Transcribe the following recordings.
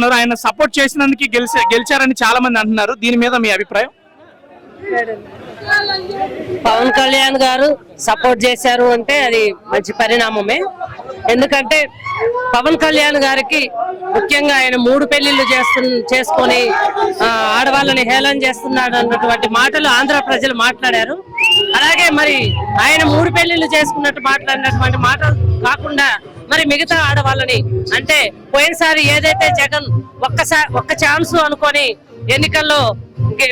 ఉన్నారు. ఆయన సపోర్ట్ చేసినందుకు గెలిచే గెలిచారని చాలా మంది అంటున్నారు. దీని మీద మీ అభిప్రాయం? పవన్ కళ్యాణ్ గారు సపోర్ట్ చేశారు అంటే అది మంచి పరిణామమే. ఎందుకంటే పవన్ కళ్యాణ్ గారికి ముఖ్యంగా ఆయన మూడు పెళ్ళిళ్ళు చేస్తు చేసుకొని ఆడవాళ్ళని హేళన చేస్తున్నాడు అన్నటువంటి మాటలు ఆంధ్ర ప్రజలు మాట్లాడారు. అలాగే మరి ఆయన మూడు పెళ్ళిళ్ళు చేసుకున్నట్టు మాట్లాడినటువంటి మాటలు కాకుండా మరి మిగతా ఆడవాళ్ళని? అంటే పోయినసారి ఏదైతే జగన్ ఒక్కసారి ఒక్క ఛాన్స్ అనుకొని ఎన్నికల్లో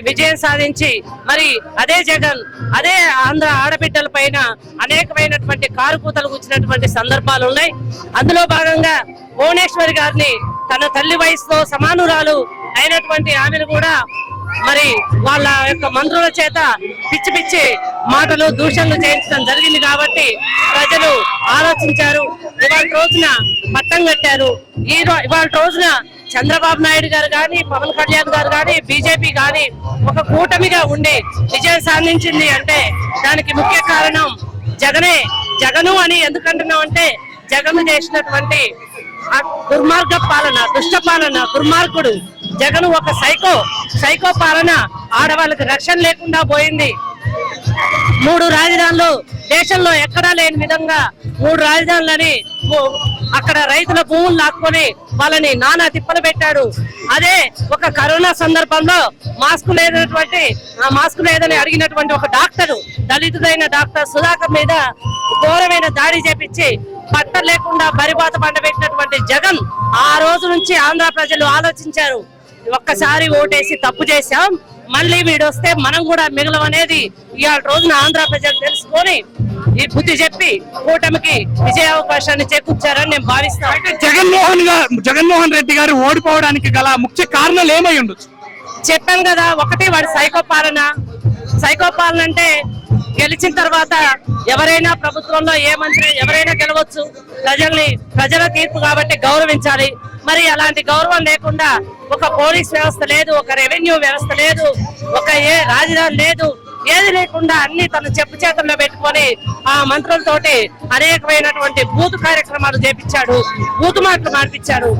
విజయం సాధించి మరి అదే జగన్ అదే ఆంధ్ర ఆడబిడ్డల పైన అనేకమైనటువంటి కారుకూతలు కూర్చున్నటువంటి సందర్భాలు ఉన్నాయి. అందులో భాగంగా భువనేశ్వరి గారిని తన తల్లి వయసుతో సమానురాలు అయినటువంటి ఆమెను కూడా మరి వాళ్ళ యొక్క మంత్రుల చేత పిచ్చి పిచ్చి మాటలు దూషణలు చేయించడం జరిగింది కాబట్టి ప్రజలు ఆలోచించారు. ఇవాళ రోజున పట్టం కట్టారు. ఈ ఇవాళ రోజున చంద్రబాబు నాయుడు గారు కానీ పవన్ కళ్యాణ్ గారు కానీ బీజేపీ కానీ ఒక కూటమిగా ఉండి విజయం సాధించింది అంటే దానికి ముఖ్య కారణం జగనే. జగను అని ఎందుకంటున్నాం అంటే జగన్ చేసినటువంటి దుర్మార్గ పాలన దుష్ట పాలన దుర్మార్గుడు. జగన్ ఒక సైకో సైకో పాలన. ఆడవాళ్ళకి రక్షణ లేకుండా పోయింది. మూడు రాజధానులు దేశంలో ఎక్కడా లేని విధంగా మూడు రాజధానులని అక్కడ రైతుల భూములు లాక్కొని వాళ్ళని నానా తిప్పలు పెట్టాడు. అదే ఒక కరోనా సందర్భంలో మాస్క్ లేదనటువంటి ఆ మాస్క్ లేదని అడిగినటువంటి ఒక డాక్టర్ దళితుడైన డాక్టర్ సుధాకర్ మీద ఘోరమైన దాడి చేపించి పట్ట లేకుండా బరిబాత పండబెట్టినటువంటి జగన్ ఆ రోజు నుంచి ఆంధ్ర ప్రజలు ఆలోచించారు. ఒక్కసారి ఓటేసి తప్పు చేశాం మళ్ళీ వీడు వస్తే మనం కూడా మిగలం అనేది ఇవాళ రోజున ఆంధ్ర ప్రజలు తెలుసుకొని ఈ బుద్ధి చెప్పి కూటమికి విజయ అవకాశాన్ని చేకూర్చారని నేను భావిస్తాను జగన్మోహన్ గారు జగన్మోహన్ రెడ్డి గారు ఓడిపోవడానికి గల ముఖ్య కారణాలు ఏమై ఉండొచ్చు? చెప్పాను కదా ఒకటి వాడి సైకో పాలన. సైకో పాలన అంటే గెలిచిన తర్వాత ఎవరైనా ప్రభుత్వంలో ఏ మంత్రి ఎవరైనా గెలవచ్చు. ప్రజల్ని ప్రజల తీర్పు కాబట్టి గౌరవించాలి. మరి అలాంటి గౌరవం లేకుండా ఒక పోలీస్ వ్యవస్థ లేదు ఒక రెవెన్యూ వ్యవస్థ లేదు ఒక ఏ రాజధాని లేదు ఏది లేకుండా అన్ని తన చెప్పు చేతుల్లో పెట్టుకొని ఆ మంత్రులతోటి అనేకమైనటువంటి బూత్ కార్యక్రమాలు చేపించాడు. బూత్ మాటలు మార్పించాడు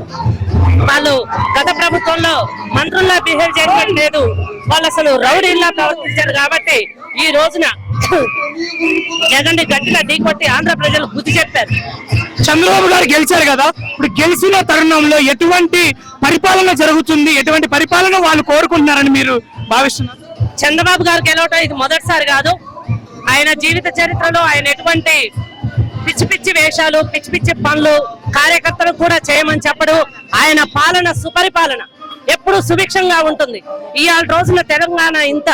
వాళ్ళు గత ప్రభుత్వంలో మంత్రుల్లా బిహేవ్ చేయడం లేదు. వాళ్ళు అసలు రౌడీల్లా ప్రవర్తించారు కాబట్టి ఈ రోజున జగన్ గట్టిగా ఢీకొట్టి ఆంధ్ర ప్రజలు బుద్ధి చెప్పారు. చంద్రబాబు గారు గెలిచారు కదా? ఇప్పుడు గెలిచిన తరుణంలో ఎటువంటి పరిపాలన జరుగుతుంది? ఎటువంటి పరిపాలన వాళ్ళు కోరుకుంటున్నారని మీరు భావిస్తున్నారు? చంద్రబాబు గారు గెలవటం ఇది మొదటిసారి కాదు. ఆయన జీవిత చరిత్రలో ఆయన ఎటువంటి పిచ్చి పిచ్చి వేషాలు పిచ్చి పిచ్చి పనులు కార్యకర్తలు కూడా చేయమని చెప్పడు. ఆయన పాలన సుపరిపాలన. ఎప్పుడు సుభిక్షంగా ఉంటుంది. ఇవాళ రోజున తెలంగాణ ఇంత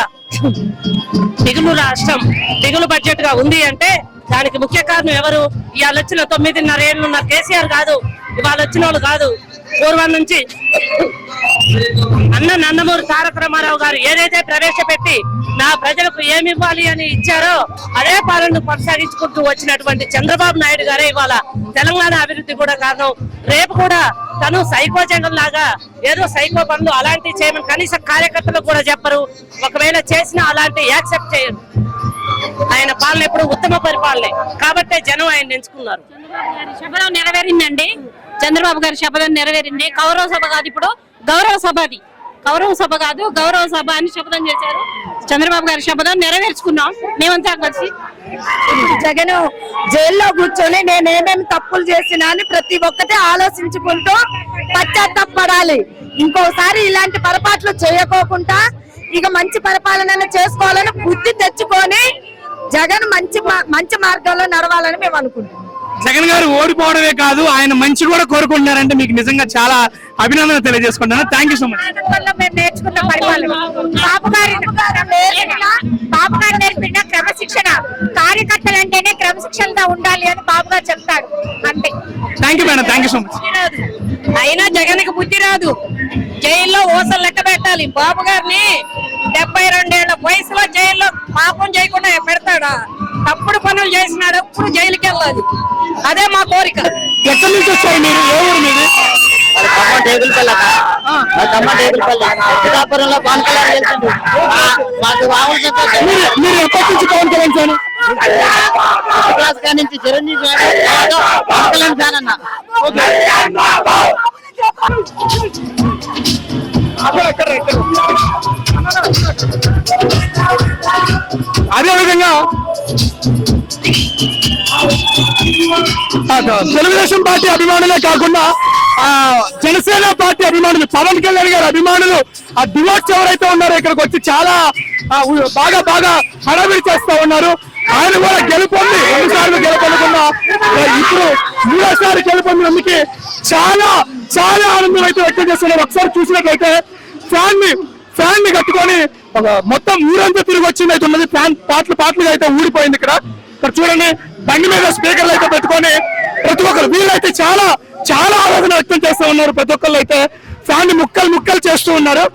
దిగులు రాష్ట్రం దిగులు బడ్జెట్గా ఉంది అంటే దానికి ముఖ్య కారణం ఎవరు? ఇవాళ వచ్చిన తొమ్మిదిన్నర ఏళ్ళున్న కేసీఆర్ కాదు. ఇవాళ వచ్చిన వాళ్ళు కాదు. పూర్వం నుంచి అన్న నందమూరి తారక రామారావు గారు ఏదైతే ప్రవేశపెట్టి నా ప్రజలకు ఏమి ఇవ్వాలి అని ఇచ్చారో అదే పాలనను కొనసాగించుకుంటూ వచ్చినటువంటి చంద్రబాబు నాయుడు గారే ఇవాళ తెలంగాణ అభివృద్ధి కూడా కారణం. రేపు కూడా తను సైకో జంగం లాగా ఏదో సైకో పనులు అలాంటివి చేయమని కనీస కార్యకర్తలు కూడా చెప్పరు. ఒకవేళ చేసినా అలాంటి యాక్సెప్ట్ చేయరు. ఆయన పాలన ఎప్పుడు ఉత్తమ పరిపాలనే. కాబట్టే జనం ఆయన ఎంచుకున్నారు. చంద్రబాబు గారి శపథం నెరవేరిందండి. చంద్రబాబు గారి శపథం నెరవేరింది. కౌరవ సభ కాదు ఇప్పుడు. గౌరవ సభ అది. గౌరవ సభ కాదు గౌరవ సభ అని శపథం చేశారు. చంద్రబాబు గారి శపథం నెరవేర్చుకున్నాం. మేమంతా కలిసి. జగన్ జైల్లో కూర్చొని నేను ఏమేమి తప్పులు చేసినా అని ప్రతి ఒక్కటి ఆలోచించుకుంటూ పశ్చాత్తాపడాలి. ఇంకోసారి ఇలాంటి పొరపాట్లు చేయకోకుండా ఇక మంచి పరిపాలన చేసుకోవాలని బుద్ధి తెచ్చుకొని జగన్ మంచి మా- మంచి మార్గంలో నడవాలని మేము అనుకుంటున్నాం. జగన్ గారు ఓడిపోవడమే కాదు ఆయన మంచి కూడా కోరుకుంటున్నారంటే మీకు నిజంగా చాలా అభినందన తెలియజేసుకుంటాను thank you so much Babu గారి నేర్పిన బాబు గారు నేర్పిన క్రమశిక్షణ. కార్యకర్తలు అంటేనే క్రమశిక్షణగా ఉండాలి అని బాబు గారు చెప్తాడు అంతే. Thank you madam thank you so much అయినా జగన్కి బుద్ధి రాదు. జైల్లో ఓసలు లెక్క పెట్టాలి. బాబు గారిని డెబ్బై రెండేళ్ళ వయసులో జైల్లో పాపం చేయకుండా పెడతాడా? పనులు చేసినాడు ఇప్పుడు జైలుకి వెళ్ళాలి. అదే మా కోరిక. ఎక్కడి నుంచి వచ్చారు మీరు? ఏ ఊరు మీది మరి ఖమ్మం పిఠాపురంలో పవన్ కళ్యాణ్ గెలిచిండు. మాకు రాహుల్ మీరు ఎప్పటి నుంచి పవన్ కళ్యాణ్ ఫ్యాన్? క్లాస్ నుంచి చిరంజీవి ఫ్యాన్, పవన్ కళ్యాణ్ ఫ్యాన్ అన్న. అక్కడ తెలుగుదేశం పార్టీ అభిమానులే కాకుండా ఆ జనసేన పార్టీ అభిమానులు పవన్ కళ్యాణ్ గారి అభిమానులు ఆ డివోట్స్ ఎవరైతే ఉన్నారో ఇక్కడికి వచ్చి చాలా బాగా బాగా హడావిడి చేస్తా ఉన్నారు. ఆయన కూడా గెలుపొంది రెండు సార్లు గెలుపొందకుండా ఆ, ఇప్పుడు మూడోసారి గెలుపొందినందుకు చాలా చాలా ఆనందం అయితే వ్యక్తం చేస్తున్నారు. ఒకసారి చూసినట్లయితే ఫ్యాన్ని ఫ్యాన్ని కట్టుకొని మొత్తం ఊరంతా తిరిగి వచ్చింది అయితే ఉన్నది. ఫ్యాన్ పాటలు పాటలుగా అయితే ఊడిపోయింది ఇక్కడ. ఇక్కడ చూడండి బండి మీద స్పీకర్లు అయితే పెట్టుకొని ప్రతి ఒక్కరు వీళ్ళైతే చాలా చాలా ఆలోచన వ్యక్తం చేస్తూ ఉన్నారు. ప్రతి ఒక్కళ్ళు అయితే ఫ్యాన్ ముక్కలు ముక్కలు చేస్తూ ఉన్నారు.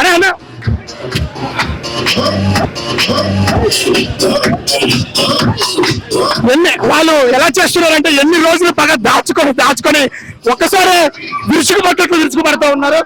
అరే అన్న. ఎన్ని వాళ్ళు ఎలా చేస్తున్నారంటే ఎన్ని రోజులు పగ దాచుకొని దాచుకొని ఒక్కసారి విరుచుకుపట్టట్లు విరుచుకుపడతా ఉన్నారు.